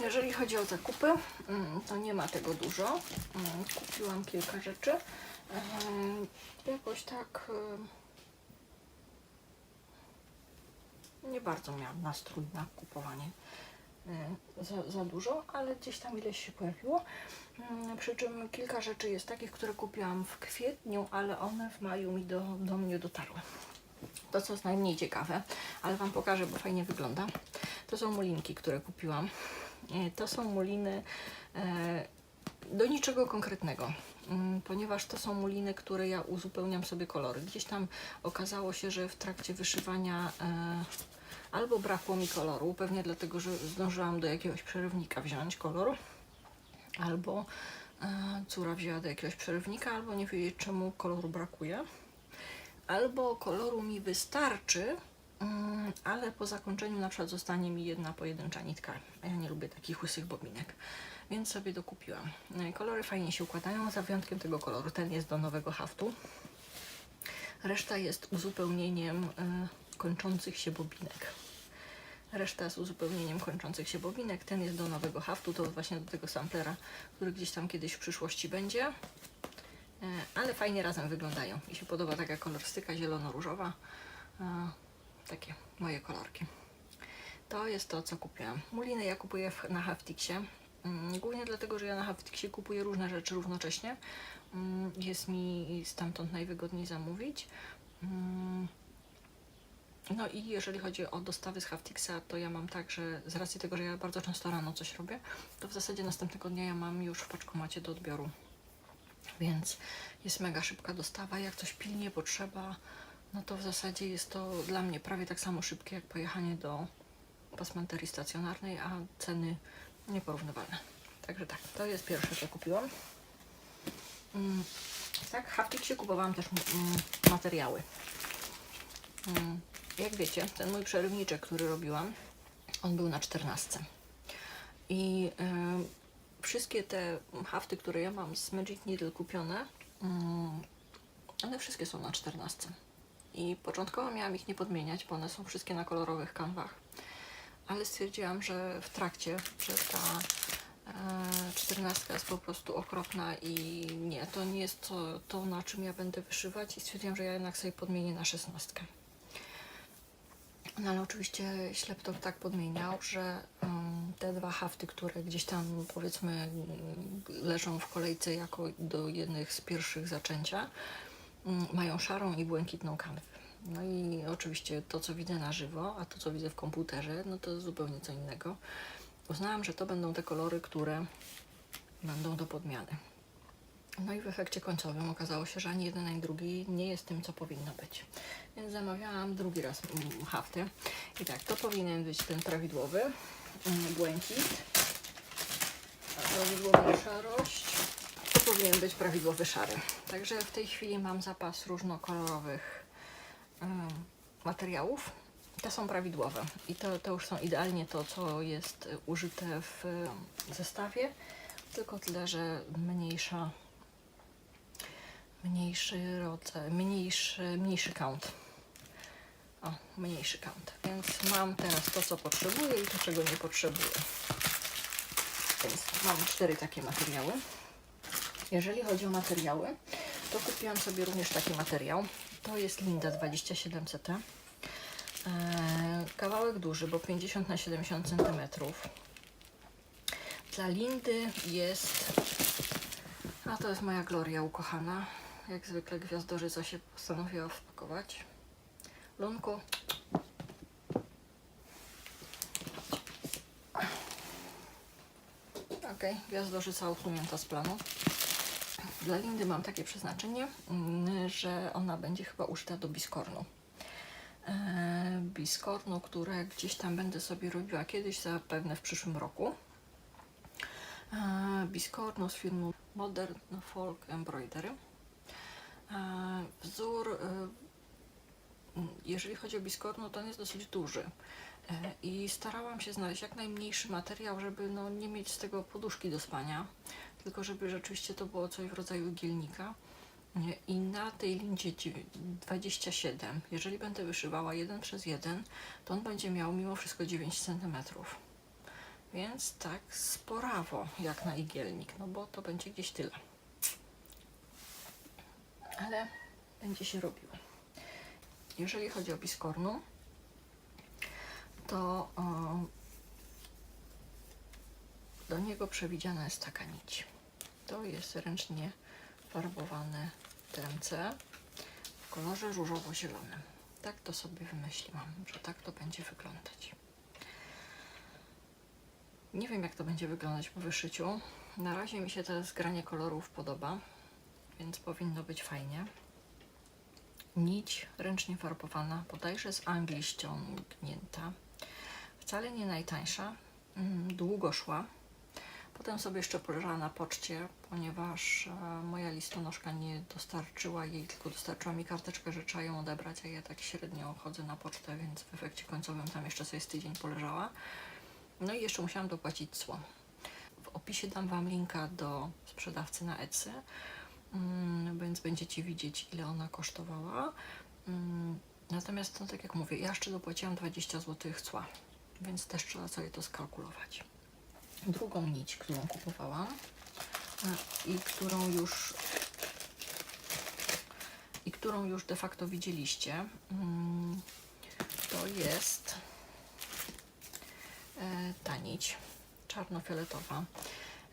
Jeżeli chodzi o zakupy, mm, to nie ma tego dużo. Mm, Kupiłam kilka rzeczy. Em, Jakoś tak em, nie bardzo miałam nastrój na kupowanie e, za, za dużo, ale gdzieś tam ileś się pojawiło. Mm, Przy czym kilka rzeczy jest takich, które kupiłam w kwietniu, ale one w maju mi do, do mnie dotarły. To, co jest najmniej ciekawe, ale Wam pokażę, bo fajnie wygląda. To są mulinki, które kupiłam. E, To są muliny e, do niczego konkretnego, mm, ponieważ to są muliny, które ja uzupełniam sobie kolory. Gdzieś tam okazało się, że w trakcie wyszywania e, albo brakło mi koloru, pewnie dlatego, że zdążyłam do jakiegoś przerywnika wziąć kolor, albo córa wzięła do jakiegoś przerywnika, albo nie wiedzieć czemu koloru brakuje albo koloru mi wystarczy, ale po zakończeniu na przykład zostanie mi jedna pojedyncza nitka. A ja nie lubię takich łysych bobinek, więc sobie dokupiłam. No Kolory fajnie się układają, za wyjątkiem tego koloru. Ten jest do nowego haftu. Reszta jest uzupełnieniem y, kończących się bobinek. Reszta jest uzupełnieniem kończących się bobinek. Ten jest do nowego haftu, to właśnie do tego samplera, który gdzieś tam kiedyś w przyszłości będzie. E, ale fajnie razem wyglądają. Mi się podoba taka kolorystyka zielono-różowa. Takie moje kolorki. To jest to, co kupiłam. Muliny ja kupuję na Haftixie. Mm, Głównie dlatego, że ja na Haftixie kupuję różne rzeczy równocześnie. Mm, Jest mi stamtąd najwygodniej zamówić. Mm, No i jeżeli chodzi o dostawy z Haftixa, to ja mam tak, że z racji tego, że ja bardzo często rano coś robię, to w zasadzie następnego dnia ja mam już w paczkomacie do odbioru więc jest mega szybka dostawa. Jak coś pilnie potrzeba, no to w zasadzie jest to dla mnie prawie tak samo szybkie jak pojechanie do pasmanterii stacjonarnej, a ceny nieporównywalne. Także tak, to jest pierwsze, co kupiłam. Mm, tak, Haptiksie kupowałam też mm, materiały. Mm, jak wiecie, ten mój przerywniczek, który robiłam, on był na 14. I em, wszystkie te hafty, które ja mam z Magic Needle kupione, mm, one wszystkie są na 14. I początkowo miałam ich nie podmieniać, bo one są wszystkie na kolorowych kanwach. Ale stwierdziłam, że w trakcie, że ta e, 14 jest po prostu okropna i nie, to nie jest to, to, na czym ja będę wyszywać i stwierdziłam, że ja jednak sobie podmienię na 16. No ale oczywiście ślep to tak podmieniał, że um, te dwa hafty, które gdzieś tam powiedzmy leżą w kolejce jako do jednych z pierwszych zaczęcia, mają szarą i błękitną kanwę. No i oczywiście to, co widzę na żywo, a to, co widzę w komputerze, no to zupełnie co innego. Uznałam, że to będą te kolory, które będą do podmiany. No i w efekcie końcowym okazało się, że ani jeden, ani drugi nie jest tym, co powinno być. Więc zamawiałam drugi raz mm, hafty. I tak, to powinien być ten prawidłowy mm, błękit. Prawidłowa szarość. Powinien być prawidłowy szary. Także w tej chwili mam zapas różnokolorowych mm, materiałów. Te są prawidłowe i to, to już są idealnie to, co jest użyte w y, zestawie, tylko tyle, że mniejsza mniejszy rodzaj, mniejszy, mniejszy count. O, mniejszy count. Więc mam teraz to, co potrzebuję i to, czego nie potrzebuję. Więc mam cztery takie materiały. Jeżeli chodzi o materiały, to kupiłam sobie również taki materiał. To jest Linda 2700. Eee, kawałek duży, bo 50 na 70 cm. Dla Lindy jest. A to jest moja Gloria ukochana. Jak zwykle gwiazdorzyca się postanowiła wpakować. Lunku. Ok, gwiazdorzyca usunięta z planu. Dla Lindy mam takie przeznaczenie, mm, że ona będzie chyba użyta do biskornu. E, Biskornu, które gdzieś tam będę sobie robiła kiedyś, zapewne w przyszłym roku. E, Biskornu z firmy Modern Folk Embroidery. E, Wzór, e, m, jeżeli chodzi o biskornu, to on jest dosyć duży. I starałam się znaleźć jak najmniejszy materiał, żeby no, nie mieć z tego poduszki do spania, tylko żeby rzeczywiście to było coś w rodzaju gielnika. I na tej lincie dziew- 27, jeżeli będę wyszywała jeden przez jeden, to on będzie miał mimo wszystko 9 cm. Więc tak sporawo, jak na igielnik, no bo to będzie gdzieś tyle. Ale będzie się robiło. Jeżeli chodzi o biskornu, to o, do niego przewidziana jest taka nić. To jest ręcznie farbowane TMC w kolorze różowo-zielonym. Tak to sobie wymyśliłam, że tak to będzie wyglądać. Nie wiem, jak to będzie wyglądać po wyszyciu. Na razie mi się to zgranie kolorów podoba, więc powinno być fajnie. Nić ręcznie farbowana, bodajże z Anglii ściągnięta. Wcale nie najtańsza, mm, długo szła. Potem sobie jeszcze poleżała na poczcie, ponieważ e, moja listonoszka nie dostarczyła jej, tylko dostarczyła mi karteczkę, że trzeba ją odebrać, a ja tak średnio chodzę na pocztę, więc w efekcie końcowym tam jeszcze sobie z tydzień poleżała. No i jeszcze musiałam dopłacić cło. W opisie dam Wam linka do sprzedawcy na Etsy, mm, więc będziecie widzieć, ile ona kosztowała. Mm, Natomiast, no tak jak mówię, ja jeszcze dopłaciłam 20 zł cła, więc też trzeba sobie to skalkulować. Drugą nić, którą kupowałam e, i którą już i którą już de facto widzieliście, mm, to jest e, ta nić czarnofioletowa.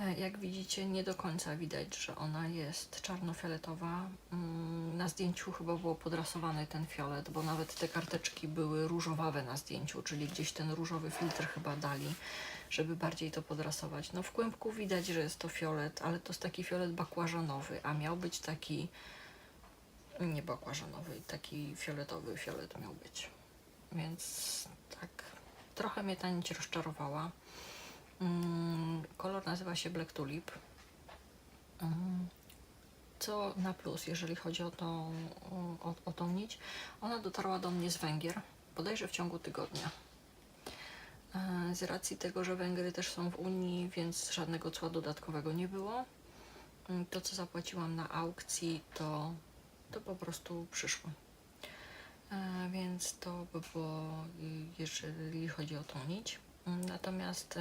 E, Jak widzicie, nie do końca widać, że ona jest czarnofioletowa. Mm, Na zdjęciu chyba było podrasowany ten fiolet, bo nawet te karteczki były różowawe na zdjęciu, czyli gdzieś ten różowy filtr chyba dali, żeby bardziej to podrasować. No w kłębku widać, że jest to fiolet, ale to jest taki fiolet bakłażanowy, a miał być taki nie bakłażanowy, taki fioletowy fiolet miał być. Więc tak, trochę mnie ta nić rozczarowała. Mm, kolor nazywa się Black Tulip. Mm, co na plus, jeżeli chodzi o tą, o, o tą nić, ona dotarła do mnie z Węgier, bodajże w ciągu tygodnia. E, Z racji tego, że Węgry też są w Unii, więc żadnego cła dodatkowego nie było. Mm, To, co zapłaciłam na aukcji, to, to po prostu przyszło. E, Więc to by było, jeżeli chodzi o tą nić. Natomiast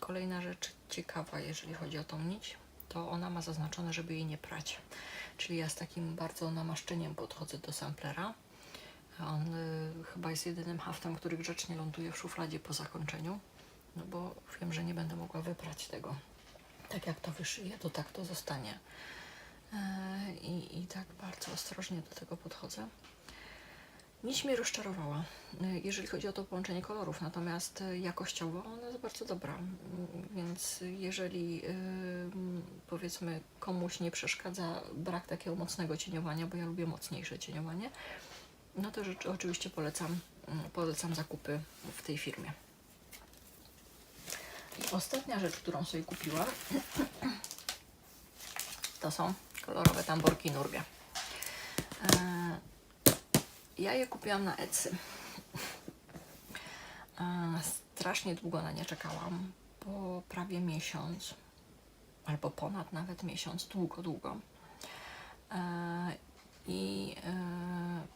kolejna rzecz ciekawa, jeżeli chodzi o tą nić, to ona ma zaznaczone, żeby jej nie prać. Czyli ja z takim bardzo namaszczeniem podchodzę do samplera. On y, chyba jest jedynym haftem, który grzecznie ląduje w szufladzie po zakończeniu, no bo wiem, że nie będę mogła wyprać tego. Tak jak to wyszyję, to tak to zostanie. I, I tak bardzo ostrożnie do tego podchodzę. Nić mnie rozczarowała, y, jeżeli chodzi o to połączenie kolorów, natomiast y, jakościowo ona jest bardzo dobra. Więc jeżeli y, powiedzmy komuś nie przeszkadza brak takiego mocnego cieniowania, bo ja lubię mocniejsze cieniowanie, no to rzecz, oczywiście polecam, mm, polecam zakupy w tej firmie. I ostatnia rzecz, którą sobie kupiłam, to są kolorowe tamborki Nurbia. Ja je kupiłam na Etsy. Strasznie długo na nie czekałam, bo prawie miesiąc, albo ponad nawet miesiąc, długo, długo. E, I e,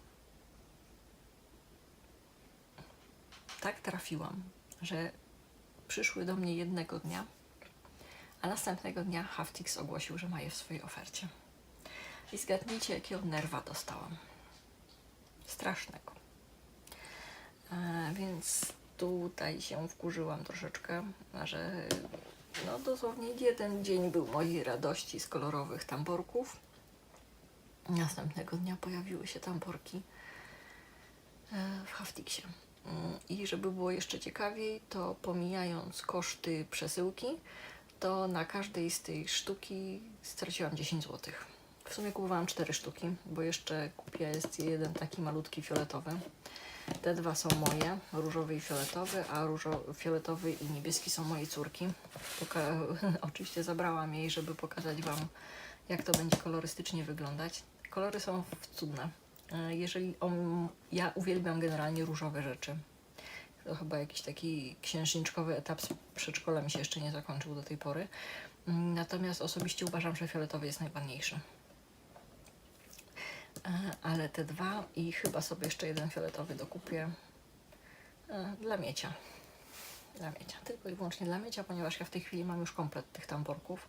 tak trafiłam, że przyszły do mnie jednego dnia, a następnego dnia Haftix ogłosił, że ma je w swojej ofercie. I zgadnijcie, jakiego nerwa dostałam strasznego. E, więc tutaj się wkurzyłam troszeczkę, że no dosłownie jeden dzień był mojej radości z kolorowych tamborków. Następnego dnia pojawiły się tamborki e, w Haftixie. Mm, I żeby było jeszcze ciekawiej, to pomijając koszty przesyłki, to na każdej z tej sztuki straciłam 10 zł. W sumie kupowałam 4 sztuki, bo jeszcze kupię jest jeden taki malutki fioletowy. Te dwa są moje, różowy i fioletowy, a różo, fioletowy i niebieski są mojej córki. Poka oczywiście zabrałam jej, żeby pokazać Wam, jak to będzie kolorystycznie wyglądać. Kolory są cudne. E, Jeżeli on, ja uwielbiam generalnie różowe rzeczy. To chyba jakiś taki księżniczkowy etap z przedszkola mi się jeszcze nie zakończył do tej pory. Mm, Natomiast osobiście uważam, że fioletowy jest najładniejszy. E, Ale te dwa i chyba sobie jeszcze jeden fioletowy dokupię e, dla miecia. Dla miecia. Tylko i wyłącznie dla miecia, ponieważ ja w tej chwili mam już komplet tych tamborków.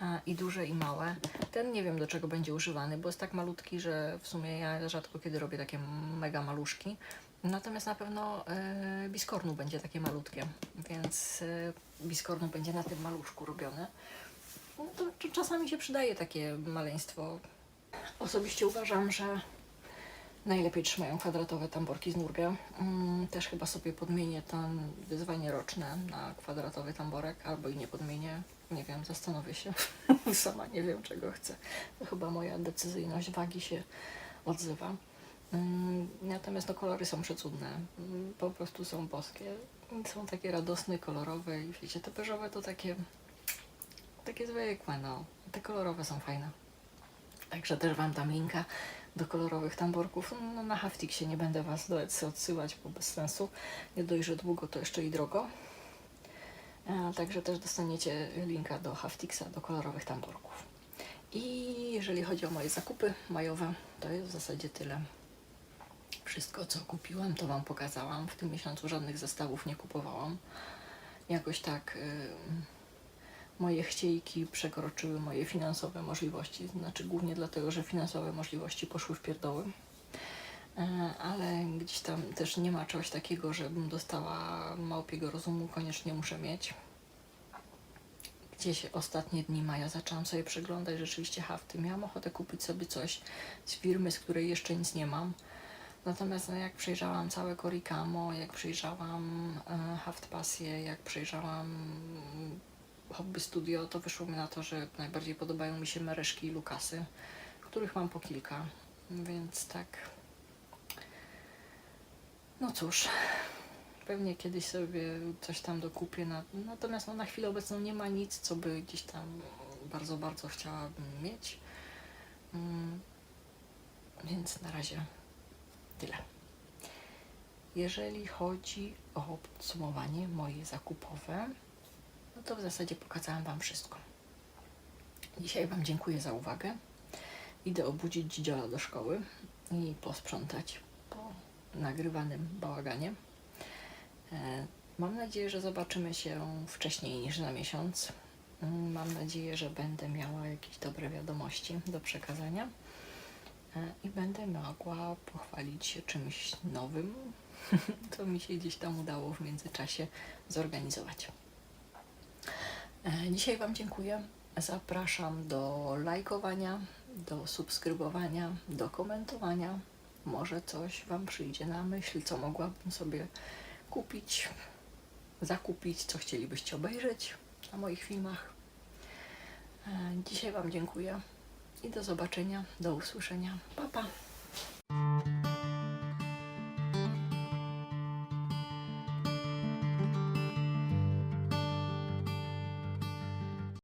A, I duże, i małe. Ten nie wiem do czego będzie używany, bo jest tak malutki, że w sumie ja rzadko kiedy robię takie mega maluszki. Natomiast na pewno e, biskornu będzie takie malutkie, więc e, biskornu będzie na tym maluszku robione. No to czasami się przydaje takie maleństwo. Osobiście uważam, że najlepiej trzymają kwadratowe tamborki z nurgę. Mm, też chyba sobie podmienię to wyzwanie roczne na kwadratowy tamborek, albo i nie podmienię. Nie wiem, zastanowię się. Sama nie wiem, czego chcę. To chyba moja decyzyjność wagi się odzywa. Mm, Natomiast no, kolory są przecudne. Mm, Po prostu są boskie. Są takie radosne, kolorowe i wiecie, te beżowe to takie takie zwykłe, no. Te kolorowe są fajne. Także też Wam dam linka do kolorowych tamborków. No, na Haftixie nie będę Was odsyłać, bo bez sensu. Nie dość, że długo, to jeszcze i drogo. A, także też dostaniecie linka do Haftixa, do kolorowych tamborków. I jeżeli chodzi o moje zakupy majowe, to jest w zasadzie tyle. Wszystko, co kupiłam, to Wam pokazałam. W tym miesiącu żadnych zestawów nie kupowałam. Jakoś tak... Yy, moje chciejki przekroczyły moje finansowe możliwości. Znaczy głównie dlatego, że finansowe możliwości poszły w pierdoły. E, Ale gdzieś tam też nie ma czegoś takiego, żebym dostała małpiego rozumu, koniecznie muszę mieć. Gdzieś ostatnie dni maja zaczęłam sobie przeglądać rzeczywiście hafty. Miałam ochotę kupić sobie coś z firmy, z której jeszcze nic nie mam. Natomiast no, jak przejrzałam całe Korikamo, jak przejrzałam e, Haft Pasję, jak przejrzałam Hobby Studio, to wyszło mi na to, że najbardziej podobają mi się Mereszki i Lukasy, których mam po kilka, więc tak. No cóż, pewnie kiedyś sobie coś tam dokupię, na, natomiast no, na chwilę obecną nie ma nic, co by gdzieś tam bardzo, bardzo chciałabym mieć. Mm, więc na razie tyle. Jeżeli chodzi o podsumowanie moje zakupowe, no to w zasadzie pokazałam Wam wszystko. Dzisiaj Wam dziękuję za uwagę. Idę obudzić dzidziola do szkoły i posprzątać po nagrywanym bałaganie. E, Mam nadzieję, że zobaczymy się wcześniej niż za miesiąc. Mam nadzieję, że będę miała jakieś dobre wiadomości do przekazania e, i będę mogła pochwalić się czymś nowym, co mi się gdzieś tam udało w międzyczasie zorganizować. E, Dzisiaj Wam dziękuję. Zapraszam do lajkowania, do subskrybowania, do komentowania. Może coś Wam przyjdzie na myśl, co mogłabym sobie kupić, zakupić, co chcielibyście obejrzeć na moich filmach. E, Dzisiaj Wam dziękuję i do zobaczenia, do usłyszenia. Pa, pa.